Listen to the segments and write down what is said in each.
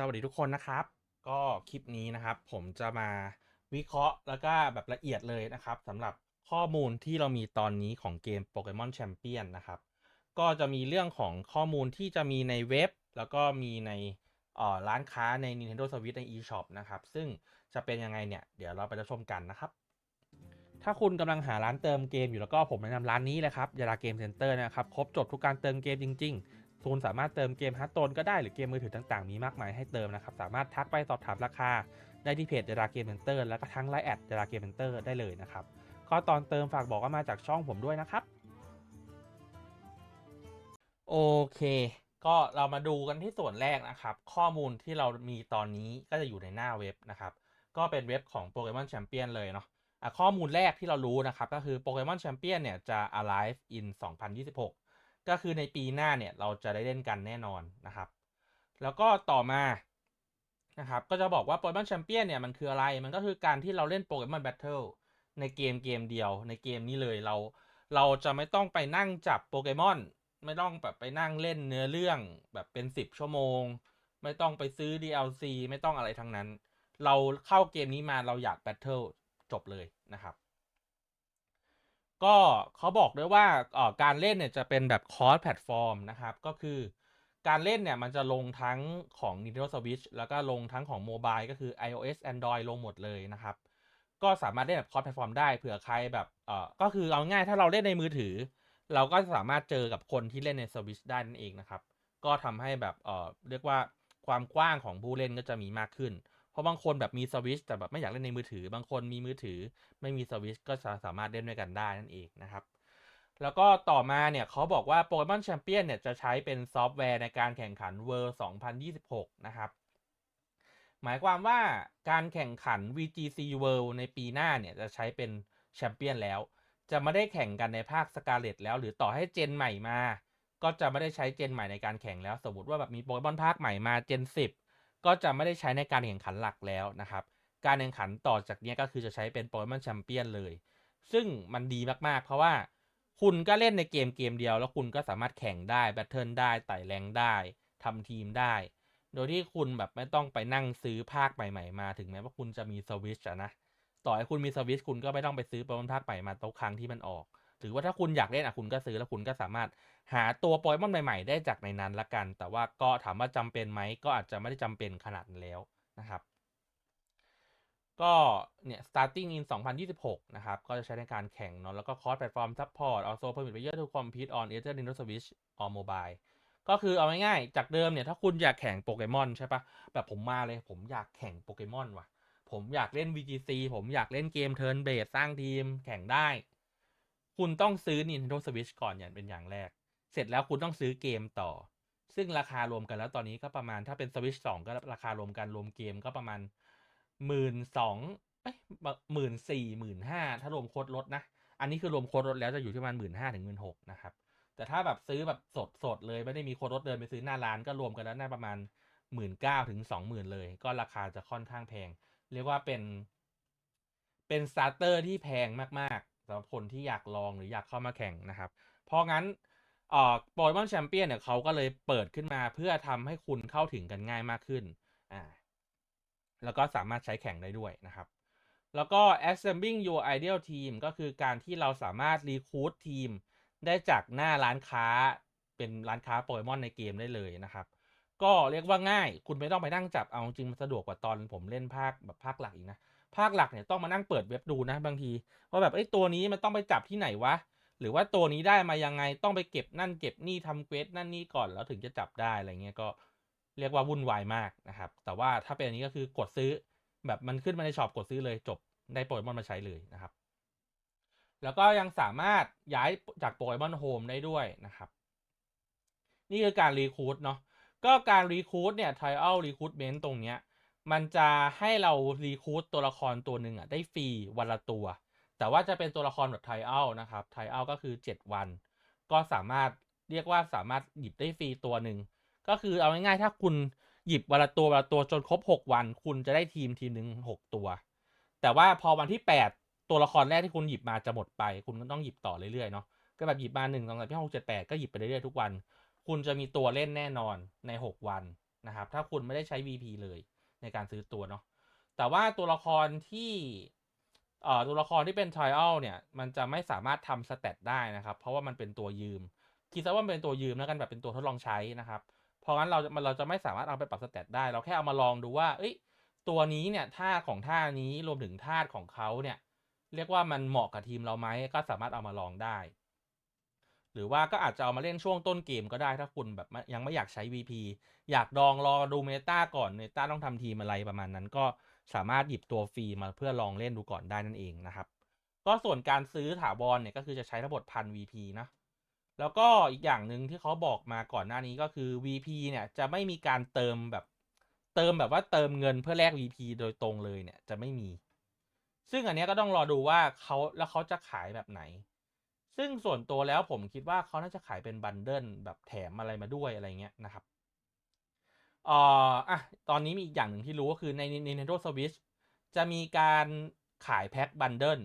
สวัสดีทุกคนนะครับ ก็คลิปนี้นะครับ ผมจะมาวิเคราะห์แล้วก็แบบละเอียดเลยนะครับสำหรับข้อมูลที่เรามีตอนนี้ของเกมโปเกมอนแชมเปี้ยนนะครับ ก็จะมีเรื่องของข้อมูลที่จะมีในเว็บ แล้วก็มีในร้านค้าใน Nintendo Switch ใน eShop นะครับ ซึ่งจะเป็นยังไงเนี่ย เดี๋ยวเราไปรับชมกันนะครับ ถ้าคุณกำลังหาร้านเติมเกมอยู่แล้วก็ผมแนะนำร้านนี้เลยครับยาราเกมเซ็นเตอร์นะครับ ครบจบทุกการเติมเกมจริง ๆ คุณสามารถเติมเกมฮาร์ดโตนก็ได้หรือเกมมือถือต่างๆ มีมากมายให้เติมนะครับ สามารถทักไปสอบถามราคา ได้ที่เพจเดราเกมเซนเตอร์แล้วก็ทั้งไลน์แอดเดราเกมเซนเตอร์ได้เลยนะครับก็ตอนเติมฝากบอกว่ามาจากช่องผมด้วยนะครับ โอเค ก็เรามาดูกันที่ส่วนแรกนะครับ ข้อมูลที่เรามีตอนนี้ก็จะอยู่ในหน้าเว็บนะครับ ก็เป็นเว็บของ Pokemon Champion เลยเนาะะข้อมูลแรกที่เรารู้นะครับ ก็คือ Pokemon Champion เนี่ยจะ alive in 2026 ก็คือในปีหน้าเนี่ยเราจะได้เล่นกันแน่นอนนะครับ แล้วก็ต่อมานะครับก็จะบอกว่า Pokemon Champion เนี่ยมันคืออะไรมันก็คือการที่เราเล่น Pokemon Battle ในเกมเกมเดียวในเกมนี้เลยเราเราจะไม่ต้องไปนั่งจับโปเกมอนไม่ต้องแบบไปนั่งเล่นเนื้อเรื่องแบบเป็น 10 ชั่วโมง ไม่ต้องไปซื้อ DLC ไม่ต้องอะไรทั้งนั้น เราเข้าเกมนี้มาเราอยากแบทเทิลจบเลยนะครับ ก็เขาบอกด้วยว่าการเล่นเนี่ยจะเป็นแบบคอร์สแพลตฟอร์มนะครับ ก็คือการเล่นเนี่ยมันจะลงทั้งของ Nintendo Switch แล้วก็ลงทั้งของโมบายก็คือ iOS Android ลงหมดเลยนะครับ ก็สามารถเล่นแบบคอร์สแพลตฟอร์มได้เผื่อใครแบบเออก็คือเอาง่ายถ้าเราเล่นในมือถือ เราก็สามารถเจอกับคนที่เล่นในสวิชได้นั่นเองนะครับ ก็ทำให้แบบเออเรียกว่าความกว้างของผู้เล่นก็จะมีมากขึ้น ราะบางคนแบบมีสวิชแต่แบบไม่อยากเล่นในมือถือ บางคนมีมือถือไม่มีสวิชก็จะสามารถเล่นด้วยกันได้นั่นเองนะครับ แล้วก็ต่อมาเนี่ยเขาบอกว่า Pokemon Champion เนี่ยจะใช้เป็นซอฟต์แวร์ในการแข่งขัน World 2026 นะครับ หมายความว่าการแข่งขัน VGC World ในปีหน้าเนี่ยจะใช้เป็นแชมเปี้ยนแล้ว จะไม่ได้แข่งกันในภาคสกาเลตแล้ว หรือต่อให้เจนใหม่มา ก็จะไม่ได้ใช้เจนใหม่ในการแข่งแล้ว สมมติว่าแบบมีโปเกมอนภาคใหม่มาเจน10 ก็จะไม่ได้ใช้ในการแข่งขันหลักแล้วนะครับ การแข่งขันต่อจากนี้ก็คือจะใช้เป็นโปเกมอนแชมเปี้ยนเลย ซึ่งมันดีมากๆ เพราะว่าคุณก็เล่นในเกมเกมเดียว แล้วคุณก็สามารถแข่งได้แบทเทิลได้ไต่แรงได้ทำทีมได้ โดยที่คุณแบบไม่ต้องไปนั่งซื้อภาคใหม่ ๆ มาถึงแม้ว่าคุณจะมีสวิชอะนะต่อให้คุณมีสวิชคุณก็ไม่ต้องไปซื้อโปเกมอนภาคใหม่มาทุกครั้งที่มันออก หรือว่าถ้าคุณอยากเล่นอะคุณก็ซื้อแล้วคุณก็สามารถหาตัวโปเกมอนใหม่ ๆ ได้จากในนั้นละกัน แต่ว่าก็ถามว่าจำเป็นไหมก็อาจจะไม่ได้จำเป็นขนาดแล้วนะครับ ก็เนี่ย starting in 2026 นะครับ ก็จะใช้ในการแข่งเนาะแล้วก็ cross platform support also permit player to compete on either Nintendo Switch or mobile ก็คือเอาง่ายๆ จากเดิมเนี่ยถ้าคุณอยากแข่งโปเกมอนใช่ปะแบบผมมาเลยผมอยากแข่งโปเกมอนว่ะ ผมอยากเล่น VGC ผมอยากเล่นเกม Turn Based สร้างทีมแข่งได้ คุณต้องซื้อ Nintendo Switch ก่อนอย่างเป็นอย่างแรก เสร็จแล้วคุณต้องซื้อเกมต่อ ซึ่งราคารวมกันแล้วตอนนี้ก็ประมาณถ้าเป็น Switch 2 ก็ราคารวมกันรวมเกมก็ประมาณหมื่นสองเอ้ยหมื่นสี่หมื่นห้าถ้ารวมโค้ดลดนะ อันนี้คือรวมโค้ดลดแล้วจะอยู่ที่ประมาณหมื่นห้าถึงหมื่นหกนะครับ แต่ถ้าแบบซื้อแบบสดสดเลยไม่ได้มีโค้ดลดเดินไปซื้อหน้าร้านก็รวมกันแล้วน่าประมาณหมื่นเก้าถึงสองหมื่นเลย ก็ราคาจะค่อนข้างแพง เรียกว่าเป็น เป็นสตาร์เตอร์ที่แพงมาก สำหรับคนที่อยากลองหรืออยากเข้ามาแข่งนะครับ เพราะงั้นเอ่อโปเกมอนแชมเปี้ยนเนี่ยเขาก็เลยเปิดขึ้นมาเพื่อทำให้คุณเข้าถึงกันง่ายมากขึ้นอ่าแล้วก็สามารถใช้แข่งได้ด้วยนะครับ แล้วก็ assembling your ideal team ก็คือการที่เราสามารถ recruit ทีมได้จากหน้าร้านค้าเป็นร้านค้าโปเกมอนในเกมได้เลยนะครับ ก็เรียกว่าง่าย คุณไม่ต้องไปนั่งจับเอาจริงมันสะดวกกว่าตอนผมเล่นภาคแบบภาคหลักอีกนะ ภาคหลักเนี่ยต้องมานั่งเปิดเว็บดูนะบางทีว่าแบบไอ้ตัวนี้มันต้องไปจับที่ไหนวะ หรือว่าตัวนี้ได้มายังไงต้องไปเก็บนั่นเก็บนี่ทำเควสนั่นนี่ก่อนแล้วถึงจะจับได้อะไรเงี้ยก็เรียกว่าวุ่นวายมากนะครับ แต่ว่าถ้าเป็นอันนี้ก็คือกดซื้อ แบบมันขึ้นมาในช็อปกดซื้อเลยจบได้โปเกมอนมาใช้เลยนะครับ แล้วก็ยังสามารถย้ายจากโปเกมอนโฮมได้ด้วยนะครับ นี่คือการรีคูดเนาะก็การรีคูดเนี่ย trial recruitment ตรงเนี้ย มันจะให้เรารีคูดตัวละครตัวหนึ่งอะได้ฟรีวันละตัว แต่ว่าจะเป็นตัวละครแบบ trial นะครับ trial ก็คือ 7 วัน ก็สามารถเรียกว่าสามารถหยิบได้ฟรีตัวหนึ่งก็คือเอาง่ายๆถ้าคุณหยิบวันละตัววันละตัวจนครบ 6 วัน คุณจะได้ทีมทีมหนึ่ง6ตัว แต่ว่าพอวันที่ 8 ตัวละครแรกที่คุณหยิบมาจะหมดไป คุณก็ต้องหยิบต่อเรื่อยๆเนาะก็แบบหยิบมา1 2 3 4 5 6 7 8ก็หยิบไปเรื่อยๆทุกวัน คุณจะมีตัวเล่นแน่นอนใน 6 วันนะครับ ถ้าคุณไม่ได้ใช้ VP เลย ในการซื้อตัวเนาะแต่ว่าตัวละครที่เอ่อตัวละครที่เป็น trial เนี่ย มันจะไม่สามารถทำสเตตได้นะครับ เพราะว่ามันเป็นตัวยืม คิดซะว่ามันเป็นตัวยืมแล้วกันแบบเป็นตัวทดลองใช้นะครับ เพราะงั้นเราจะเราจะไม่สามารถเอาไปปรับสเตตได้ เราแค่เอามาลองดูว่าเอ้ยตัวนี้เนี่ยท่าของท่านี้รวมถึงท่าของเขาเนี่ย เรียกว่ามันเหมาะกับทีมเราไหมก็สามารถเอามาลองได้ หรือว่าก็อาจจะเอามาเล่นช่วงต้นเกมก็ได้ถ้าคุณแบบยังไม่อยากใช้ VP อยากดองรอดูเมตาก่อนเมตาต้องทำทีมอะไรประมาณนั้น ก็สามารถหยิบตัวฟรีมาเพื่อลองเล่นดูก่อนได้นั่นเองนะครับ ก็ส่วนการซื้อถาวรเนี่ยก็คือจะใช้ทั้งหมดพัน VP นะแล้วก็อีกอย่างหนึ่งที่เขาบอกมาก่อนหน้านี้ก็คือ VP เนี่ยจะไม่มีการเติมแบบเติมแบบว่าเติมเงินเพื่อแลก VP โดยตรงเลยเนี่ยจะไม่มี ซึ่งอันนี้ก็ต้องรอดูว่าเขาแล้วเขาจะขายแบบไหน ซึ่งส่วนตัวแล้วผมคิดว่าเขาน่าจะขายเป็นบันเดิลแบบแถมอะไรมาด้วยอะไรเงี้ยนะครับเอ่ออะตอนนี้มีอีกอย่างหนึ่งที่รู้ก็คือใน Nintendo Switch จะมีการขายแพ็คบันเดิล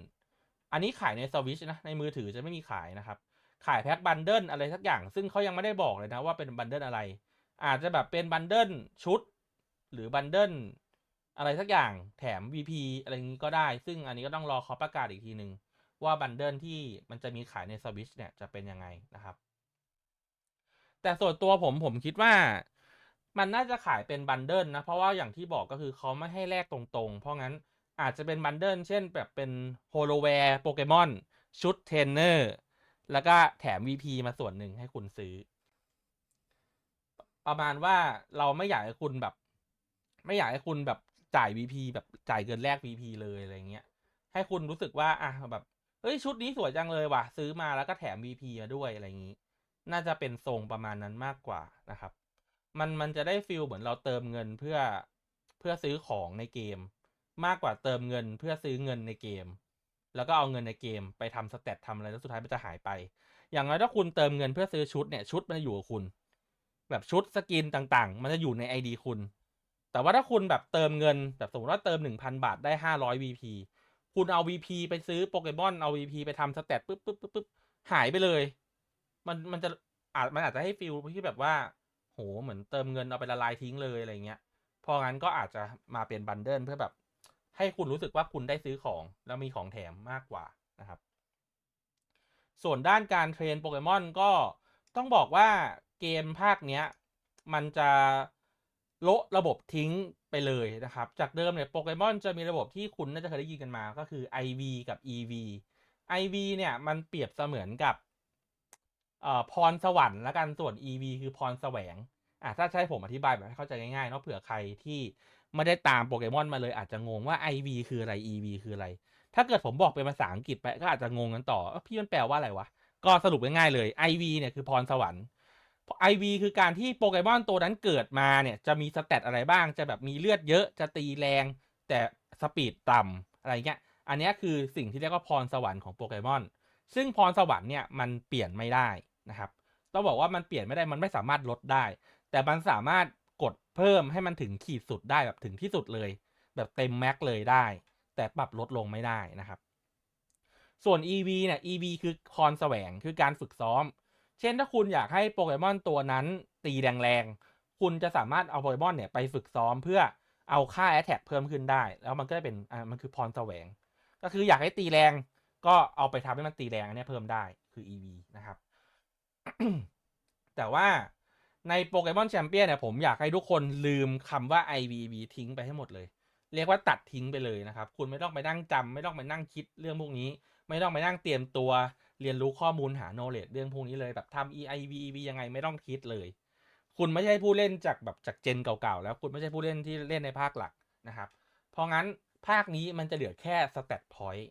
อันนี้ขายใน Switch นะในมือถือจะไม่มีขายนะครับ ขายแพ็คบันเดิลอะไรสักอย่าง ซึ่งเขายังไม่ได้บอกเลยนะว่าเป็นบันเดิลอะไร อาจจะแบบเป็นบันเดิลชุด หรือบันเดิลอะไรสักอย่างแถม VP อะไรงนี้ก็ได้ ซึ่งอันนี้ก็ต้องรอเขาประกาศอีกทีหนึ่ง ว่าบันเดิลที่มันจะมีขายในสวิชเนี่ยจะเป็นยังไงนะครับ แต่ส่วนตัวผมผมคิดว่ามันน่าจะขายเป็นบันเดิลนะ เพราะว่าอย่างที่บอกก็คือเขาไม่ให้แลกตรงๆ เพราะงั้นอาจจะเป็นบันเดิลเช่นแบบเป็นโฮโลแวร์โปเกมอนชุดเทรนเนอร์แล้วก็แถม VP มาส่วนหนึ่งให้คุณซื้อ ประมาณว่าเราไม่อยากให้คุณแบบ ไม่อยากให้คุณแบบจ่าย VP แบบจ่ายเกินแลก VP เลยอะไรเงี้ย ให้คุณรู้สึกว่าอะแบบ เฮ้ยชุดนี้สวยจังเลยว่ะ ซื้อมาแล้วก็แถม VP มาด้วยอะไรอย่างนี้ น่าจะเป็นทรงประมาณนั้นมากกว่านะครับ มันมันจะได้ฟิลเหมือนเราเติมเงินเพื่อเพื่อซื้อของในเกม มากกว่าเติมเงินเพื่อซื้อเงินในเกม แล้วก็เอาเงินในเกมไปทำสเตตทำอะไรแล้วสุดท้ายมันจะหายไป อย่างน้อยถ้าคุณเติมเงินเพื่อซื้อชุดเนี่ยชุดมันจะอยู่กับคุณ แบบชุดสกินต่างๆ มันจะอยู่ใน ID คุณ แต่ว่าถ้าคุณแบบเติมเงินแบบสมมติว่าเติม 1,000 บาทได้ 500 VP คุณเอา VP ไปซื้อโปเกมอนเอา VP ไปทำสเตตปุ๊บปุ๊บปุ๊บปุ๊บหายไปเลย มันมันจะอาจมันอาจจะให้ฟิลที่แบบว่า โหเหมือนเติมเงินเอาไปละลายทิ้งเลยอะไรเงี้ยพราะงั้นก็อาจจะมาเป็นบันเดิลเพื่อแบบ ให้คุณรู้สึกว่าคุณได้ซื้อของแล้วมีของแถมมากกว่านะครับ ส่วนด้านการเทรนโปเกมอนก็ต้องบอกว่าเกมภาคเนี้ย มันจะ โละระบบทิ้งไปเลยนะครับ จากเดิมเนี่ยโปเกมอนจะมีระบบที่คุณน่าจะเคยได้ยินกันมาก็คือ IV กับ EV IV เนี่ยมันเปรียบเสมือนกับพรสวรรค์และกันส่วน EV คือพรแสวงอะถ้าใช้ผมอธิบายแบบให้เข้าใจง่ายๆเนาะเผื่อใครที่ไม่ได้ตามโปเกมอนมาเลยอาจจะงงว่า IV คืออะไร EV คืออะไร ถ้าเกิดผมบอกเป็นภาษาอังกฤษไปก็อาจจะงงกันต่อเอ้าพี่มันแปลว่าอะไรวะ ก็สรุปง่ายๆเลย IV เนี่ยคือพรสวรรค์ IV คือการที่โปเกมอนตัวนั้นเกิดมาเนี่ยจะมีสเตตอะไรบ้าง จะแบบมีเลือดเยอะจะตีแรง แต่สปีดต่ำอะไรเงี้ย อันนี้คือสิ่งที่เรียกว่าพรสวรรค์ของโปเกมอน ซึ่งพรสวรรค์เนี่ยมันเปลี่ยนไม่ได้นะครับ ต้องบอกว่ามันเปลี่ยนไม่ได้มันไม่สามารถลดได้ แต่มันสามารถกดเพิ่มให้มันถึงขีดสุดได้แบบถึงที่สุดเลย แบบเต็มแม็กเลยได้ แต่ปรับลดลงไม่ได้นะครับ ส่วน EV เนี่ย EV คือพรแสวงคือการฝึกซ้อม ช่นถ้าคุณอยากให้โปเกมอนตัวนั้นตีแรงๆ คุณจะสามารถเอาโปเกมอนเนี่ยไปฝึกซ้อมเพื่อเอาค่า Attack เพิ่มขึ้นได้ แล้วมันก็จะเป็นอ่ามันคือพรแสวง ก็คืออยากให้ตีแรง ก็เอาไปทำให้มันตีแรงอันนี้เพิ่มได้คือ EV นะครับ แต่ว่าในโปเกมอนแชมเปี้ยนเนี่ยผมอยากให้ทุกคนลืมคำว่า IVV ทิ้งไปให้หมดเลย เรียกว่าตัดทิ้งไปเลยนะครับ คุณไม่ต้องไปนั่งจำไม่ต้องไปนั่งคิดเรื่องพวกนี้ ไม่ต้องไปนั่งเตรียมตัว เรียนรู้ข้อมูลหา knowledge เรื่องพวกนี้เลยแบบทำ EIVEV ยังไงไม่ต้องคิดเลย คุณไม่ใช่ผู้เล่นจากแบบจากเจนเก่าๆ แล้วคุณไม่ใช่ผู้เล่นที่เล่นในภาคหลักนะครับ เพราะงั้นภาคนี้มันจะเหลือแค่ stat point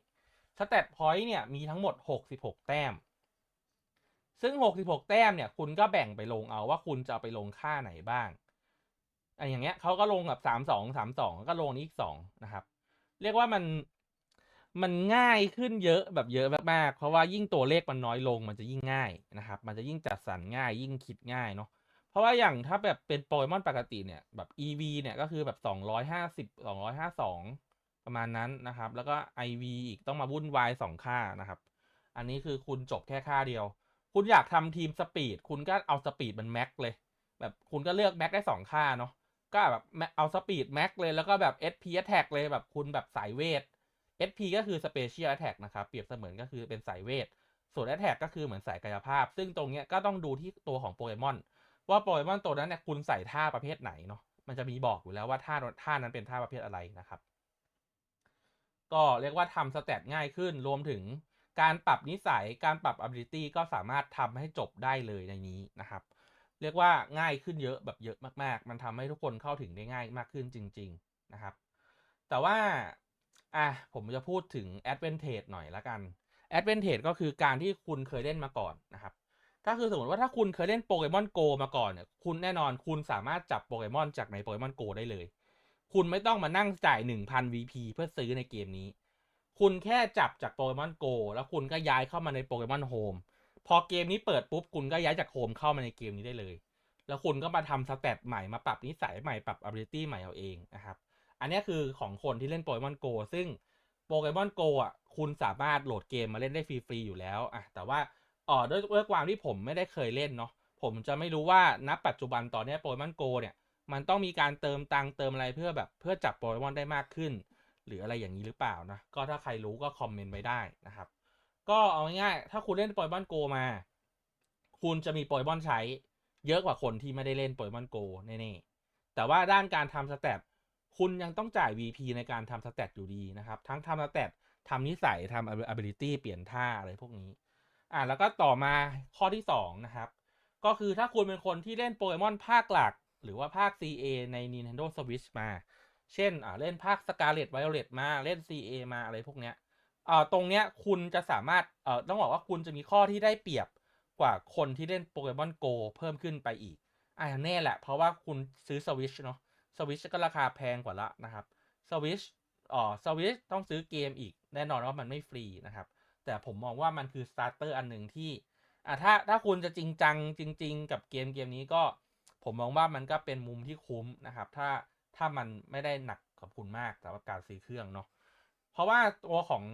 stat point เนี่ยมีทั้งหมด 66 แต้ม ซึ่ง 66 แต้มเนี่ยคุณก็แบ่งไปลงเอาว่าคุณจะไปลงค่าไหนบ้างอันอย่างเงี้ยเขาก็ลงกับ32 32ก็ลงนี้อีก2นะครับ เรียกว่ามัน มันง่ายขึ้นเยอะแบบเยอะมากๆ เพราะว่ายิ่งตัวเลขมันน้อยลงมันจะยิ่งง่ายนะครับ มันจะยิ่งจัดสรรง่าย ยิ่งคิดง่ายเนาะ เพราะว่าอย่างถ้าแบบเป็นโปเกมอนปกติเนี่ยแบบ EV เนี่ยก็คือแบบ 250 252 ประมาณนั้นนะครับ แล้วก็ IV อีกต้องมาวุ่นวาย 2 ค่านะครับ อันนี้คือคุณจบแค่ค่าเดียว คุณอยากทำทีมสปีดคุณก็เอาสปีดมันแม็กเลย แบบคุณก็เลือกแม็กได้สองค่าเนาะ ก็แบบเอาสปีดแม็กเลยแล้วก็แบบ SP attack เลยแบบคุณแบบสายเวท SP ก็คือ Special Attack นะครับ เปรียบเสมือนก็คือเป็นสายเวท ส่วน Attack ก็คือเหมือนสายกายภาพ ซึ่งตรงเนี้ยก็ต้องดูที่ตัวของโปเกมอนว่าโปเกมอนตัวนั้นเนี่ยคุณใส่ท่าประเภทไหนเนาะ มันจะมีบอกอยู่แล้วว่าท่าท่านั้นเป็นท่าประเภทอะไรนะครับ ก็เรียกว่าทำสเตตง่ายขึ้น รวมถึงการปรับนิสัย การปรับ ability ก็สามารถทำให้จบได้เลยในนี้นะครับ เรียกว่าง่ายขึ้นเยอะแบบเยอะมาก ๆ มันทำให้ทุกคนเข้าถึงได้ง่ายมากขึ้นจริง ๆ นะครับ แต่ว่า อะผมจะพูดถึง advantage หน่อยละกัน advantage ก็คือการที่คุณเคยเล่นมาก่อนนะครับก็คือสมมติว่าถ้าคุณเคยเล่นโปเกมอนโกมาก่อนเนี่ยคุณแน่นอนคุณสามารถจับโปเกมอนจากในโปเกมอนโกได้เลย คุณไม่ต้องมานั่งจ่าย 1,000 VP เพื่อซื้อในเกมนี้ คุณแค่จับจากโปเกมอนโกแล้วคุณก็ย้ายเข้ามาในโปเกมอนโฮมพอเกมนี้เปิดปุ๊บคุณก็ย้ายจากโฮมเข้ามาในเกมนี้ได้เลย แล้วคุณก็มาทำสเตตใหม่มาปรับนิสัยใหม่ปรับ ability ใหม่เอาเองนะครับ อันนี้คือของคนที่เล่นโปเกมอนโกซึ่งโปเกมอนโกอะคุณสามารถโหลดเกมมาเล่นได้ฟรีๆอยู่แล้วอะแต่ว่าอ๋อด้วยด้วยความที่ผมไม่ได้เคยเล่นเนาะผมจะไม่รู้ว่าณปัจจุบันตอนนี้โปเกมอนโกเนี่ยมันต้องมีการเติมตังเติมอะไรเพื่อแบบเพื่อจับโปเกมอนได้มากขึ้น หรืออะไรอย่างนี้หรือเปล่านะก็ถ้าใครรู้ก็คอมเมนต์ไว้ได้นะครับ ก็เอาง่ายๆถ้าคุณเล่นโปเกมอนโกมา คุณจะมีโปเกมอนใช้ เยอะกว่าคนที่ไม่ได้เล่นโปเกมอนโกแน่ๆแต่ว่าด้านการทำสเตต คุณยังต้องจ่าย VP ในการทำสเตตอยู่ดีนะครับ ทั้งทำสเตตทำนิสัยทำ ability เปลี่ยนท่าอะไรพวกนี้ อ่าแล้วก็ต่อมาข้อที่ 2 นะครับ ก็คือถ้าคุณเป็นคนที่เล่นโปเกมอนภาคหลัก หรือว่าภาค CA ใน Nintendo Switch มา เช่นอ่าเล่นภาค Scarlet Violet มาเล่น CA มาอะไรพวกเนี้ยอ่าตรงเนี้ยคุณจะสามารถเอ่อต้องบอกว่าคุณจะมีข้อที่ได้เปรียบกว่าคนที่เล่นโปเกมอนโกเพิ่มขึ้นไปอีกอ่าแน่แหละ เพราะว่าคุณซื้อ Switch เนาะ Switch ก็ราคาแพงกว่าละนะครับ Switch อ๋อ Switch ต้องซื้อเกมอีก แน่นอนว่ามันไม่ฟรีนะครับ แต่ผมมองว่ามันคือสตาร์เตอร์อันหนึ่งที่อ่าถ้าถ้าคุณจะจริงจังจริง ๆ กับเกมเกมนี้ก็ ผมมองว่ามันก็เป็นมุมที่คุ้มนะครับ ถ้าถ้ามันไม่ได้หนักกับคุณมากสำหรับการซื้อเครื่องเนาะเพราะว่าตัวของ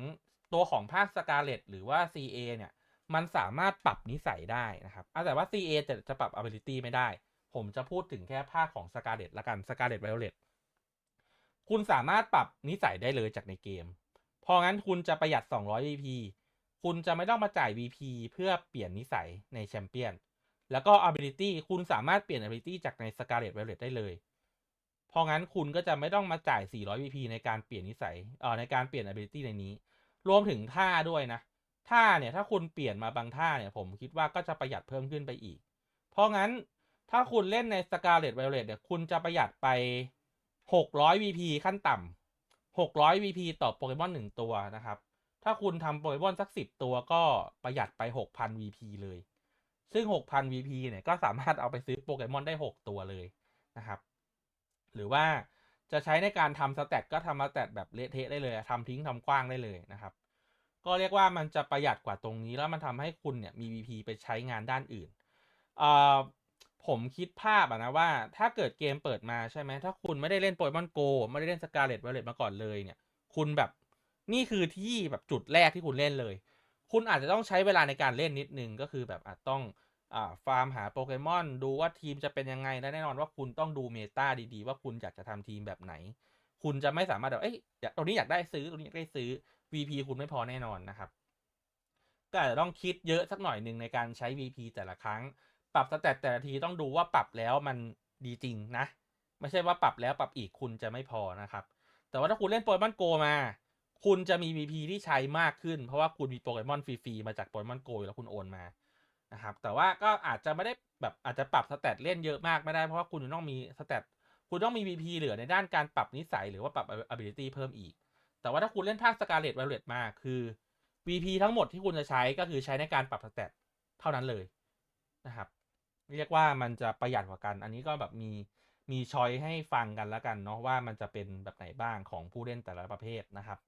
ตัวของภาคสกาเลตหรือว่า CA เนี่ย มันสามารถปรับนิสัยได้นะครับอะแต่ว่า CA จะจะปรับ ability ไม่ได้ ผมจะพูดถึงแค่ภาคของสกาเลตละกันสกาเลตไวโอเลตคุณสามารถปรับนิสัยได้เลยจากในเกมพราะงั้นคุณจะประหยัด 200 VP คุณจะไม่ต้องมาจ่าย VP เพื่อเปลี่ยนนิสัยในแชมเปี้ยน แล้วก็ ability คุณสามารถเปลี่ยน ability จากใน Scarlet Violet ได้เลยพราะงั้นคุณก็จะไม่ต้องมาจ่าย 400 VP ในการเปลี่ยนนิสัยเอ่อในการเปลี่ยน ability ในนี้ รวมถึงท่าด้วยนะท่าเนี่ยถ้าคุณเปลี่ยนมาบางท่าเนี่ยผมคิดว่าก็จะประหยัดเพิ่มขึ้นไปอีก เพราะงั้น ถ้าคุณเล่นใน Scarlet Violet เนี่ยคุณจะประหยัดไป 600 VP ขั้นต่ำ600 VP ต่อโปเกมอนหนึ่งตัวนะครับ ถ้าคุณทำโปเกมอนสัก 10 ตัวก็ประหยัดไป 6,000 VP เลย ซึ่ง 6,000 VP เนี่ยก็สามารถเอาไปซื้อโปเกมอนได้ 6 ตัวเลยนะครับ หรือว่าจะใช้ในการทำสแตทก็ทำสแตทแบบเละเทะได้เลยทำทิ้งทำกว้างได้เลยนะครับ ก็เรียกว่ามันจะประหยัดกว่าตรงนี้แล้วมันทำให้คุณเนี่ยมี VP ไปใช้งานด้านอื่นอ่อ ผมคิดภาพอะนะว่า ถ้าเกิดเกมเปิดมาใช่ไหมถ้าคุณไม่ได้เล่นโปเกมอนโกไม่ได้เล่นสกาเลตไวเลตมาก่อนเลยเนี่ย คุณแบบนี่คือที่แบบจุดแรกที่คุณเล่นเลย คุณอาจจะต้องใช้เวลาในการเล่นนิดนึงก็คือแบบอาจต้องอ่าฟาร์มหาโปเกมอนดูว่าทีมจะเป็นยังไงและแน่นอนว่าคุณต้องดูเมตาดีๆ ว่าคุณอยากจะทำทีมแบบไหน คุณจะไม่สามารถแบบเอ้ยตรงนี้อยากได้ซื้อตรงนี้อยากได้ซื้อ VP คุณไม่พอแน่นอนนะครับ ก็อาจจะต้องคิดเยอะสักหน่อยหนึ่งในการใช้ VP แต่ละครั้ง ปรับสแตทแต่ละทีต้องดูว่าปรับแล้วมันดีจริงนะ ไม่ใช่ว่าปรับแล้วปรับอีกคุณจะไม่พอนะครับ แต่ว่าถ้าคุณเล่นโปเกมอนโกมา คุณจะมี VP ที่ใช้มากขึ้น เพราะว่าคุณมีโปเกมอนฟรีๆมาจากโปเกมอนโกแล้วคุณโอนมานะครับ แต่ว่าก็อาจจะไม่ได้แบบอาจจะปรับสแตทเล่นเยอะมากไม่ได้เพราะว่าคุณต้องมีสแตทคุณต้องมี VP เหลือในด้านการปรับนิสัยหรือว่าปรับ ability เพิ่มอีก แต่ว่าถ้าคุณเล่นภาคสกาเลตไวเลตมาคือ VP ทั้งหมดที่คุณจะใช้ก็คือใช้ในการปรับสแตทเท่านั้นเลยนะครับ เรียกว่ามันจะประหยัดกว่ากัน อันนี้ก็แบบมีมีชอยให้ฟังกันแล้วกันเนาะว่ามันจะเป็นแบบไหนบ้างของผู้เล่นแต่ละประเภทนะครับ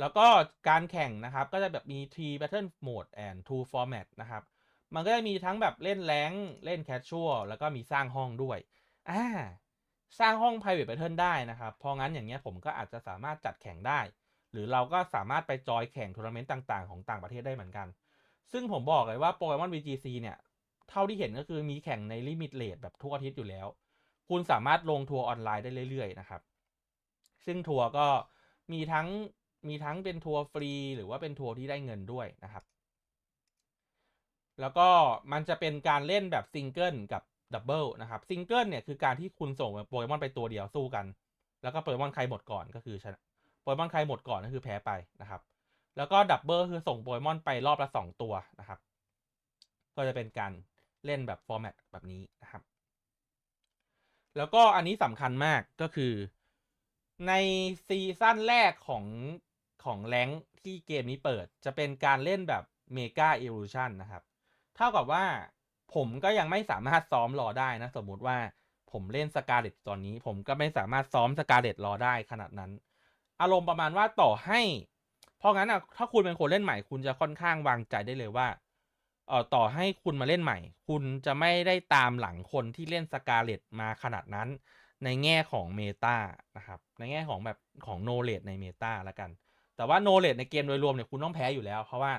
แล้วก็การแข่งนะครับก็จะแบบมี3 battle mode and 2 format นะครับ มันก็จะมีทั้งแบบเล่นแรงเล่น casual แล้วก็มีสร้างห้องด้วยอ่าสร้างห้อง private battle ได้นะครับเพราะงั้นอย่างเงี้ยผมก็อาจจะสามารถจัดแข่งได้ หรือเราก็สามารถไปจอยแข่งทัวร์นาเมนต์ต่างๆ ของต่างประเทศได้เหมือนกัน ซึ่งผมบอกเลยว่าโปเกมอน VGC เนี่ย เท่าที่เห็นก็คือมีแข่งในลิมิตเลทแบบทุกอาทิตย์อยู่แล้ว คุณสามารถลงทัวร์ออนไลน์ได้เรื่อยๆนะครับ ซึ่งทัวร์ก็มีทั้งมีทั้งเป็นทัวร์ฟรี หรือว่าเป็นทัวร์ที่ได้เงินด้วยนะครับ แล้วก็มันจะเป็นการเล่นแบบซิงเกิลกับดับเบิลนะครับซิงเกิลเนี่ยคือการที่คุณส่งโปเกมอนไปตัวเดียวสู้กัน แล้วก็โปเกมอนใครหมดก่อนก็คือชนะโปเกมอนใครหมดก่อนก็คือแพ้ไปนะครับ แล้วก็ดับเบิลคือส่งโปเกมอนไปรอบละสองตัวนะครับ ก็จะเป็นการ เล่นแบบฟอร์แมตแบบนี้นะครับ แล้วก็อันนี้สำคัญมากก็คือ ในซีซั่นแรกของของแรงที่เกมนี้เปิด จะเป็นการเล่นแบบเมกาเอลูชันนะครับ เท่ากับว่าผมก็ยังไม่สามารถซ้อมรอได้นะ สมมุติว่าผมเล่นสกาเลตตอนนี้ ผมก็ไม่สามารถซ้อมสกาเลตรอได้ขนาดนั้น อารมณ์ประมาณว่าต่อให้ เพราะงั้นอะถ้าคุณเป็นคนเล่นใหม่คุณจะค่อนข้างวางใจได้เลยว่า เอ่อต่อให้คุณมาเล่นใหม่ คุณจะไม่ได้ตามหลังคนที่เล่นสกาเลตมาขนาดนั้น ในแง่ของเมตานะครับ ในแง่ของแบบของโนเลดในเมตาละกัน แต่ว่าโนเลดในเกมโดยรวมเนี่ยคุณต้องแพ้อยู่แล้ว เพราะว่า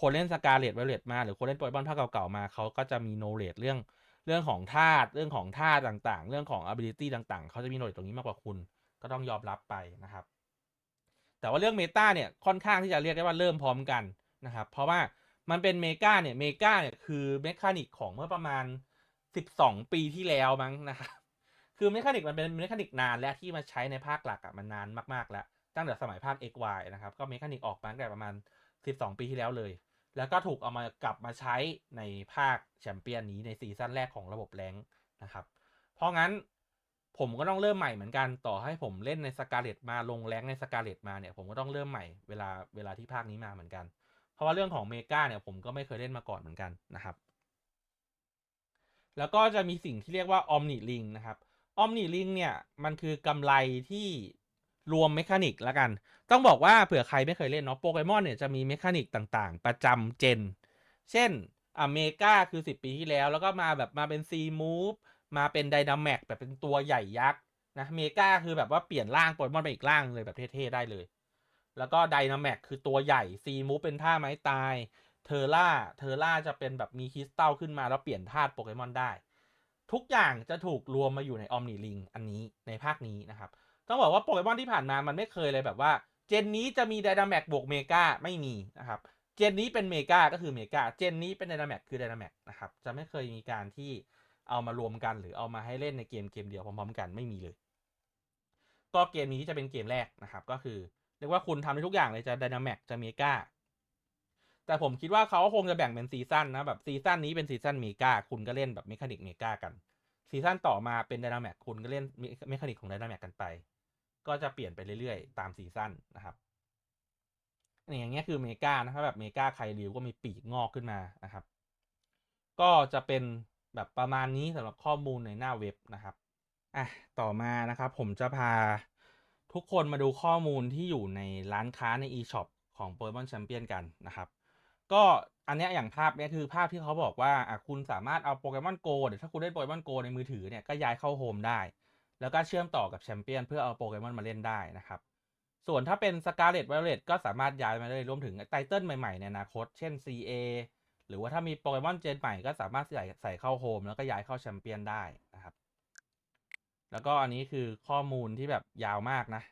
คนเล่นสกาเลตไวเลตมาหรือคนเล่นโปเกมอนภาคเก่าๆมาเขาก็จะมีโนเลดเรื่องเรื่องของธาตุเรื่องของธาตุต่างๆ เรื่องของ ability ต่างๆ เขาจะมีโนเลดตรงนี้มากกว่าคุณก็ต้องยอมรับไปนะครับ แต่ว่าเรื่องเมตาเนี่ยค่อนข้างที่จะเรียกได้ว่าเริ่มพร้อมกันนะครับ เพราะว่า มันเป็นเมกาเนี่ยเมกาเนี่ยคือเมคานิกของเมื่อประมาณ12ปีที่แล้วมั้งนะครับคือเมคานิกมันเป็นเมคานิกนานแล้วที่มาใช้ในภาคหลักอะมันนานมากๆแล้วตั้งแต่สมัยภาค XY นะครับก็เมคานิกออกมาตั้งแต่ประมาณ12ปีที่แล้วเลย แล้วก็ถูกเอามากลับมาใช้ในภาคแชมเปี้ยนนี้ในซีซั่นแรกของระบบแรงนะครับ เพราะงั้นผมก็ต้องเริ่มใหม่เหมือนกันต่อให้ผมเล่นในสกาเลตมาลงแรงในสกาเลตมาเนี่ยผมก็ต้องเริ่มใหม่เวลาเวลาที่ภาคนี้มาเหมือนกัน เพราะว่าเรื่องของเมกาเนี่ยผมก็ไม่เคยเล่นมาก่อนเหมือนกันนะครับ แล้วก็จะมีสิ่งที่เรียกว่า Omni Ring นะครับ Omni Ring เนี่ยมันคือกำไรที่รวมเมคานิกแล้วกัน ต้องบอกว่าเผื่อใครไม่เคยเล่นเนาะโปเกมอนเนี่ยจะมีเมคานิกต่างๆ ประจำเจน เช่นอเมกาคือ 10 ปีที่แล้ว แล้วก็มาแบบมาเป็น C Move มาเป็นไดนา m ม c แบบเป็นตัวใหญ่ยักษ์นะเมกาคือแบบว่าเปลี่ยนร่างโปเกมอนไปอีกร่างเลยแบบเท่ๆได้เลย แล้วก็ไดนา m ม c คือตัวใหญ่ C Move เป็นท่าไม้ตาย เทอร่า เทอร่าจะเป็นแบบมีคริสตัลขึ้นมาแล้วเปลี่ยนธาตุโปเกมอนได้ ทุกอย่างจะถูกรวมมาอยู่ในออมนิลิงอันนี้ในภาคนี้นะครับ ต้องบอกว่าโปเกมอนที่ผ่านมามันไม่เคยเลยแบบว่า เจนนี้จะมีไดนา m ม c บวกเมกาไม่มีนะครับ เจนนี้เป็นเมกาก็คือเมกาเจนนี้เป็นไดนา m ม c คือไดนา m ม c นะครับ จะไม่เคยมีการที่เอามารวมกันหรือเอามาให้เล่นในเกมเกมเดียวพร้อมๆกันไม่มีเลย ก็เกมนี้จะเป็นเกมแรกนะครับ ก็คือ เรียกว่าคุณทำได้ทุกอย่างเลยจะไดนา m ม c จะเมกาแต่ผมคิดว่าเขาคงจะแบ่งเป็นซีซั่นนะแบบซีซั่นนี้เป็นซีซั่นเมกาคุณก็เล่นแบบเมคานิกเมกากันซีซั่นต่อมาเป็นไดนา m ม c คุณก็เล่นเมคานิกของไดนาม c กันไป ก็จะเปลี่ยนไปเรื่อยๆ ตามซีซั่นนะครับอย่างเงี้ยคือเมกานะครับแบบเมกาไคริวก็มีปีกงอกขึ้นมานะครับ ก็จะเป็นแบบประมาณนี้สำหรับข้อมูลในหน้าเว็บนะครับอะต่อมานะครับผมจะพา ทุกคนมาดูข้อมูลที่อยู่ในร้านค้าใน eShop ของ Pokemon Champion กันนะครับ ก็อันนี้อย่างภาพเนี้ยคือภาพที่เขาบอกว่าคุณสามารถเอาโปเกมอนโกเดี๋ยวถ้าคุณเล่นโปเกมอนโกในมือถือเนี่ยก็ย้ายเข้าโฮมได้ แล้วก็เชื่อมต่อกับแชมเปี้ยนเพื่อเอาโปเกมอนมาเล่นได้นะครับ ส่วนถ้าเป็นสกาเลตไวโอเลตก็สามารถย้ายมาได้รวมถึงไตเติลใหม่ๆในอนาคต เช่น CA หรือว่าถ้ามีโปเกมอนเจนใหม่ก็สามารถใส่ใส่เข้าโฮมแล้วก็ย้ายเข้าแชมเปี้ยนได้นะครับ แล้วก็อันนี้คือข้อมูลที่แบบยาวมากนะ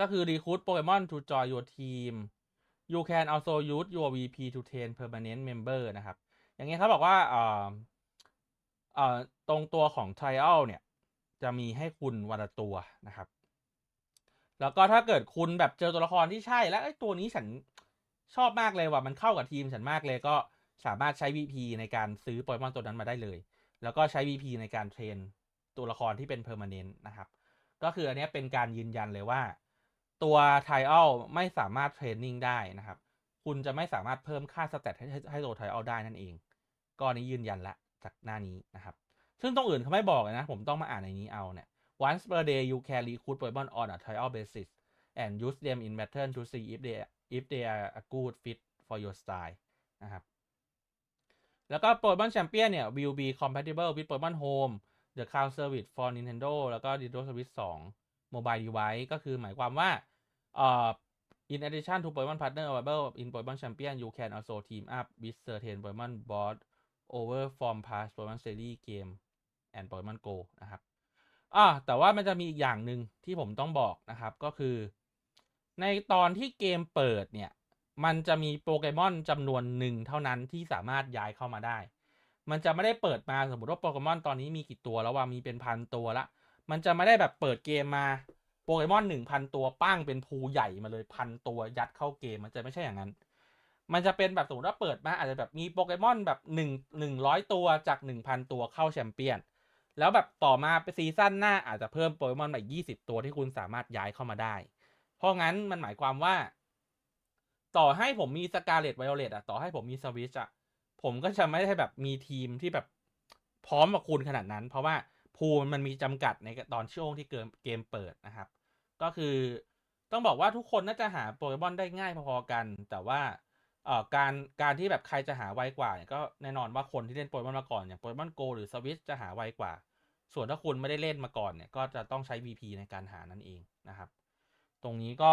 ก็คือ recruit Pokemon to join your team you can also use your VP to train permanent member นะครับ อย่างเงี้ยเขาบอกว่าเอ่อเอ่อตรงตัวของ trial เนี่ย จะมีให้คุณวันละตัวนะครับ แล้วก็ถ้าเกิดคุณแบบเจอตัวละครที่ใช่แล้วไอ้ตัวนี้ฉันชอบมากเลยว่ะมันเข้ากับทีมฉันมากเลยก็สามารถใช้ VP ในการซื้อโปเกมอนตัวนั้นมาได้เลย แล้วก็ใช้ VP ในการเทรน ตัวละครที่เป็น permanent นะครับ ก็คืออันนี้เป็นการยืนยันเลยว่า ตัวไทอัลไม่สามารถเทรนนิ่งได้นะครับ คุณจะไม่สามารถเพิ่มค่าสเตตให้ให้ตัวไทอัลได้นั่นเอง ก็นี้ยืนยันละจากหน้านี้นะครับ ซึ่งตรงอื่นเขาไม่บอกนะ ผมต้องมาอ่านในนี้เอาเนี่ย once per day you can recruit Pokemon on a trial basis and use them in battle to see if they if they are a good fit for your style นะครับ แล้วก็ Pokemon Champion เนี่ย will be compatible with Pokemon Home the cloud service for Nintendo แล้วก็ Nintendo Switch 2 mobile device ก็คือหมายความว่าเอ่อ in addition to Pokemon partner available in Pokemon Champion you can also team up with certain Pokemon board over from pass Pokemon series game and Pokemon Go นะครับอ่าแต่ว่ามันจะมีอีกอย่างหนึ่งที่ผมต้องบอกนะครับก็คือ ในตอนที่เกมเปิดเนี่ย มันจะมีโปเกมอนจำนวนหนึ่งเท่านั้นที่สามารถย้ายเข้ามาได้ มันจะไม่ได้เปิดมาสมมติว่าโปเกมอนตอนนี้มีกี่ตัวแล้วว่ามีเป็นพันตัวละ มันจะไม่ได้แบบเปิดเกมมาโปเกมอนหนึ่งพันตัวปั้งเป็นภูใหญ่มาเลยพันตัวยัดเข้าเกมมันจะไม่ใช่อย่างนั้น มันจะเป็นแบบสมมติว่าเปิดมาอาจจะแบบมีโปเกมอนแบบหนึ่งหนึ่งร้อยตัวจากหนึ่งพันตัวเข้าแชมเปี้ยน แล้วแบบต่อมาเป็นซีซั่นหน้าอาจจะเพิ่มโปเกมอนมาอีกยี่สิบตัวที่คุณสามารถย้ายเข้ามาได้ เพราะงั้นมันหมายความว่า ต่อให้ผมมีสกาเลตไวโอเลตอะต่อให้ผมมีสวิชอะ ผมก็จะไม่ได้แบบมีทีมที่แบบพร้อมกับคุณขนาดนั้น เพราะว่าภูมิมันมีจำกัดในตอนช่วงที่เกมเปิดนะครับ ก็คือต้องบอกว่าทุกคนน่าจะหาโปเกมอนได้ง่ายพอๆกัน แต่ว่าเอ่อการการที่แบบใครจะหาไวกว่าเนี่ยก็แน่นอนว่าคนที่เล่นโปเกมอนมาก่อนอย่างโปเกมอนโกหรือสวิชจะหาไวกว่า ส่วนถ้าคุณไม่ได้เล่นมาก่อนเนี่ยก็จะต้องใช้ VP ในการหานั่นเองนะครับ ตรงนี้ก็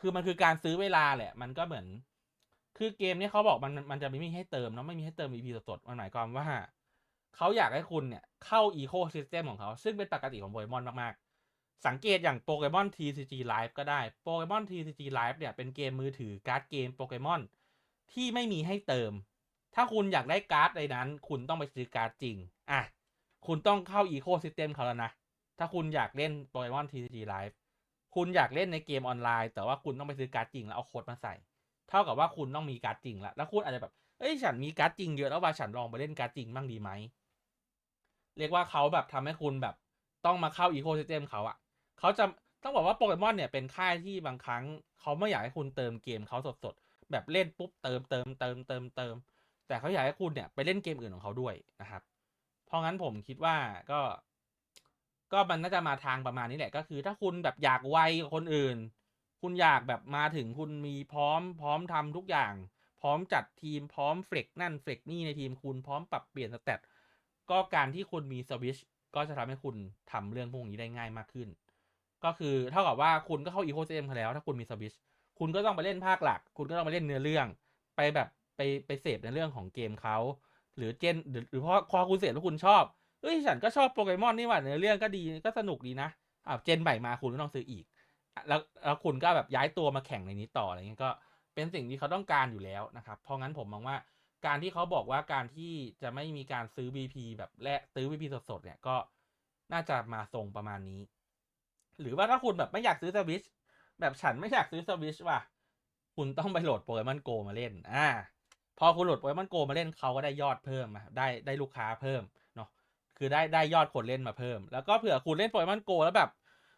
คือมันคือการซื้อเวลาแหละ มันก็เหมือน คือเกมนี้เขาบอกมันมันจะไม่มีให้เติมเนาะไม่มีให้เติม VP สดๆมันหมายความว่าเขาอยากให้คุณเนี่ยเข้าอีโคซิสเต็มของเขาซึ่งเป็นปกติของโปเกมอนมากๆ สังเกตอย่างโปเกมอน TCG Live ก็ได้โปเกมอน TCG Live เนี่ยเป็นเกมมือถือการ์ดเกมโปเกมอนที่ไม่มีให้เติม ถ้าคุณอยากได้การ์ดในนั้น คุณต้องไปซื้อการ์ดจริงอะคุณต้องเข้าอีโคซิสเต็มเขาแล้วนะ ถ้าคุณอยากเล่นโปเกมอน TCG Live คุณอยากเล่นในเกมออนไลน์ แต่ว่าคุณต้องไปซื้อการ์ดจริงแล้วเอาโค้ดมาใส่ เท่ากับว่าคุณต้องมีการ์ดจริงแล้วแล้วคุณอาจจะแบบเอ้ยฉันมีการ์ดจริงเยอะแล้วว่าฉันลองไปเล่นการ์ดจริงบ้างดีไหมเรียกว่าเขาแบบทำให้คุณแบบต้องมาเข้าอีโคซิสเต็มเขาอะเขาจะต้องบอกว่าโปเกมอนเนี่ยเป็นค่ายที่บางครั้งเขาไม่อยากให้คุณเติมเกมเขาสดๆ แบบเล่นปุ๊บเติมเติมเติมเติมเติม แต่เขาอยากให้คุณเนี่ยไปเล่นเกมอื่นของเขาด้วยนะครับ เพราะงั้นผมคิดว่าก็ ก็มันน่าจะมาทางประมาณนี้แหละก็คือ ถ้าคุณแบบอยากไวกว่าคนอื่น คุณอยากแบบมาถึงคุณมีพร้อมพร้อมทำทุกอย่าง พร้อมจัดทีมพร้อมเฟลกนั่นเฟลกนี่ในทีมคุณพร้อมปรับเปลี่ยนสเตตก็การที่คุณมีสวิชก็จะทำให้คุณทำเรื่องพวกนี้ได้ง่ายมากขึ้น ก็คือเท่ากับว่าคุณก็เข้าอีโคเซมแล้ว ถ้าคุณมีสวิชคุณก็ต้องไปเล่นภาคหลัก คุณก็ต้องไปเล่นเนื้อเรื่อง ไปแบบไปไปเสพในเรื่องของเกมเขาหรือเจนหรือหรือเพราะพอคุณเสพแล้วคุณชอบเอ้ยฉันก็ชอบโปเกมอนนี่หว่าเนื้อเรื่องก็ดีก็สนุกดีนะอ่าเจนใหม่มาคุณก็ต้องซื้ออีก แล้วแล้วคุณก็แบบย้ายตัวมาแข่งในนี้ต่ออะไรเงี้ยก็เป็นสิ่งที่เขาต้องการอยู่แล้วนะครับ เพราะงั้นผมมองว่าการที่เขาบอกว่าการที่จะไม่มีการซื้อ BP แบบแลกซื้อ BP สดๆเนี่ยก็น่าจะมาทรงประมาณนี้ หรือว่าถ้าคุณแบบไม่อยากซื้อสวิชแบบฉันไม่อยากซื้อสวิชว่ะ คุณต้องไปโหลดโปเกมอนโกมาเล่น อ่า พอคุณโหลดโปเกมอนโกมาเล่นเขาก็ได้ยอดเพิ่มมาได้ได้ลูกค้าเพิ่มเนาะคือได้ได้ยอดคนเล่นมาเพิ่ม แล้วก็เผื่อคุณเล่นโปเกมอนโกแล้วแบบ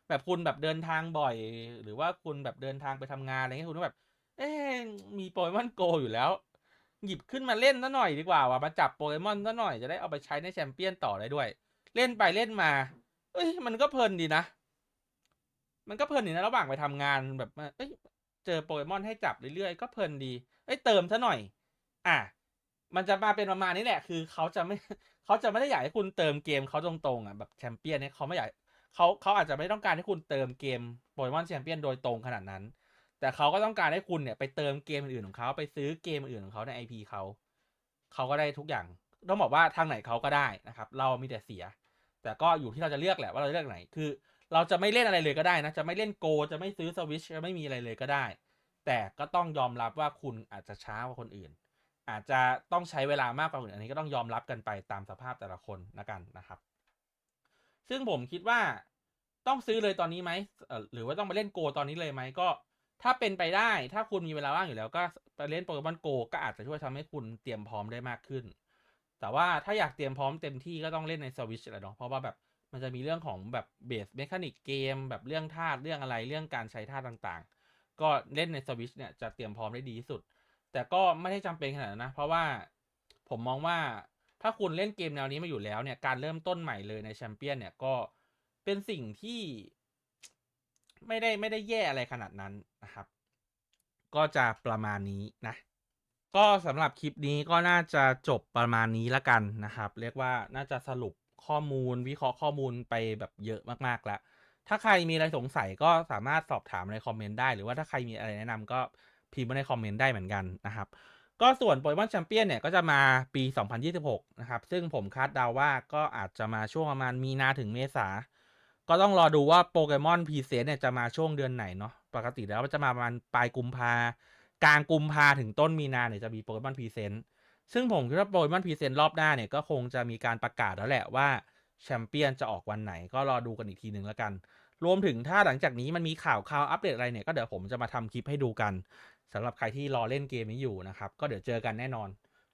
แบบคุณแบบเดินทางบ่อย หรือว่าคุณแบบเดินทางไปทำงานอะไรเงี้ยคุณก็แบบ เอ๊มีโปเกมอนโกอยู่แล้ว หยิบขึ้นมาเล่นซะหน่อยดีกว่าว่ะมาจับโปเกมอนซะหน่อยจะได้เอาไปใช้ในแชมเปี้ยนต่อได้ด้วย เล่นไปเล่นมา เอ้ย มันก็เพลินดีนะ มันก็เพลินดีนะระหว่างไปทำงานแบบเอ้ยเจอโปเกมอนให้จับเรื่อยๆก็เพลินดีเอ้ยเติมซะหน่อย อะมันจะมาเป็นประมาณนี้แหละ คือเขาจะไม่เขาจะไม่ได้อยากให้คุณเติมเกมเขาตรงๆอะแบบแชมเปี้ยนเนี่ยเขาไม่อยาก เขาเขาอาจจะไม่ต้องการให้คุณเติมเกมโปเกมอนแชมเปี้ยนโดยตรงขนาดนั้น แต่เขาก็ต้องการให้คุณเนี่ยไปเติมเกมอื่นของเขาไปซื้อเกมอื่นของเขาในไอพีเขาเขาก็ได้ทุกอย่างต้องบอกว่าทางไหนเขาก็ได้นะครับ เรามีแต่เสีย แต่ก็อยู่ที่เราจะเลือกแหละว่าเราจะเลือกไหนคือ เราจะไม่เล่นอะไรเลยก็ได้นะจะไม่เล่นโกจะไม่ซื้อสวิชจะไม่มีอะไรเลยก็ได้ แต่ก็ต้องยอมรับว่าคุณอาจจะช้ากว่าคนอื่น อาจจะต้องใช้เวลามากกว่าคนอื่นอันนี้ก็ต้องยอมรับกันไปตามสภาพแต่ละคนนะกันนะครับ ซึ่งผมคิดว่าต้องซื้อเลยตอนนี้ไหมหรือว่าต้องไปเล่นโกตอนนี้เลยไหมก็ ถ้าเป็นไปได้ ถ้าคุณมีเวลาว่างอยู่แล้วก็ไปเล่นโปเกมอนโกก็อาจจะช่วยทำให้คุณเตรียมพร้อมได้มากขึ้น แต่ว่าถ้าอยากเตรียมพร้อมเต็มที่ก็ต้องเล่นในสวิชแหละเนาะเพราะว่าแบบมันจะมีเรื่องของแบบเบสเมคานิกเกม แบบเรื่องธาตุเรื่องอะไรเรื่องการใช้ธาตุต่างๆ ก็เล่นในสวิชเนี่ยจะเตรียมพร้อมได้ดีที่สุด แต่ก็ไม่ได้จำเป็นขนาดนั้นนะ เพราะว่าผมมองว่า ถ้าคุณเล่นเกมแนวนี้มาอยู่แล้วเนี่ยการเริ่มต้นใหม่เลยในแชมเปี้ยนเนี่ยก็เป็นสิ่งที่ไม่ได้ไม่ได้แย่อะไรขนาดนั้นนะครับ ก็จะประมาณนี้นะ ก็สำหรับคลิปนี้ก็น่าจะจบประมาณนี้ละกันนะครับ เรียกว่าน่าจะสรุปข้อมูลวิเคราะห์ข้อมูลไปแบบเยอะมากๆแล้ว ถ้าใครมีอะไรสงสัยก็สามารถสอบถามในคอมเมนต์ได้ หรือว่าถ้าใครมีอะไรแนะนำก็พิมพ์มาในคอมเมนต์ได้เหมือนกันนะครับ ก็ส่วนโปเกมอนแชมเปี้ยนเนี่ยก็จะมาปี 2026 นะครับ ซึ่งผมคาดเดาว่าก็อาจจะมาช่วงประมาณมีนาถึงเมษา ก็ต้องรอดูว่าโปเกมอนพีเซนเนี่ยจะมาช่วงเดือนไหนเนาะ ปกติแล้วจะมาประมาณปลายกุมภากลางกุมภาถึงต้นมีนาเนี่ยจะมีโปเกมอนพีเซนซึ่งผมคิดว่าโปเกมอนพีเซนรอบหน้าเนี่ยก็คงจะมีการประกาศแล้วแหละว่าแชมเปี้ยนจะออกวันไหนก็รอดูกันอีกทีหนึ่งแล้วกัน รวมถึงถ้าหลังจากนี้มันมีข่าวข่าวอัปเดตอะไรเนี่ยก็เดี๋ยวผมจะมาทำคลิปให้ดูกัน สำหรับใครที่รอเล่นเกมนี้อยู่นะครับ ก็เดี๋ยวเจอกันแน่นอน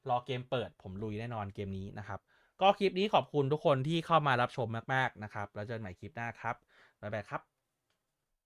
รอเกมเปิดผมลุยแน่นอนเกมนี้นะครับ ก็คลิปนี้ขอบคุณทุกคนที่เข้ามารับชมมากๆนะครับ แล้วเจอกันใหม่คลิปหน้าครับบ๊ายบายครับ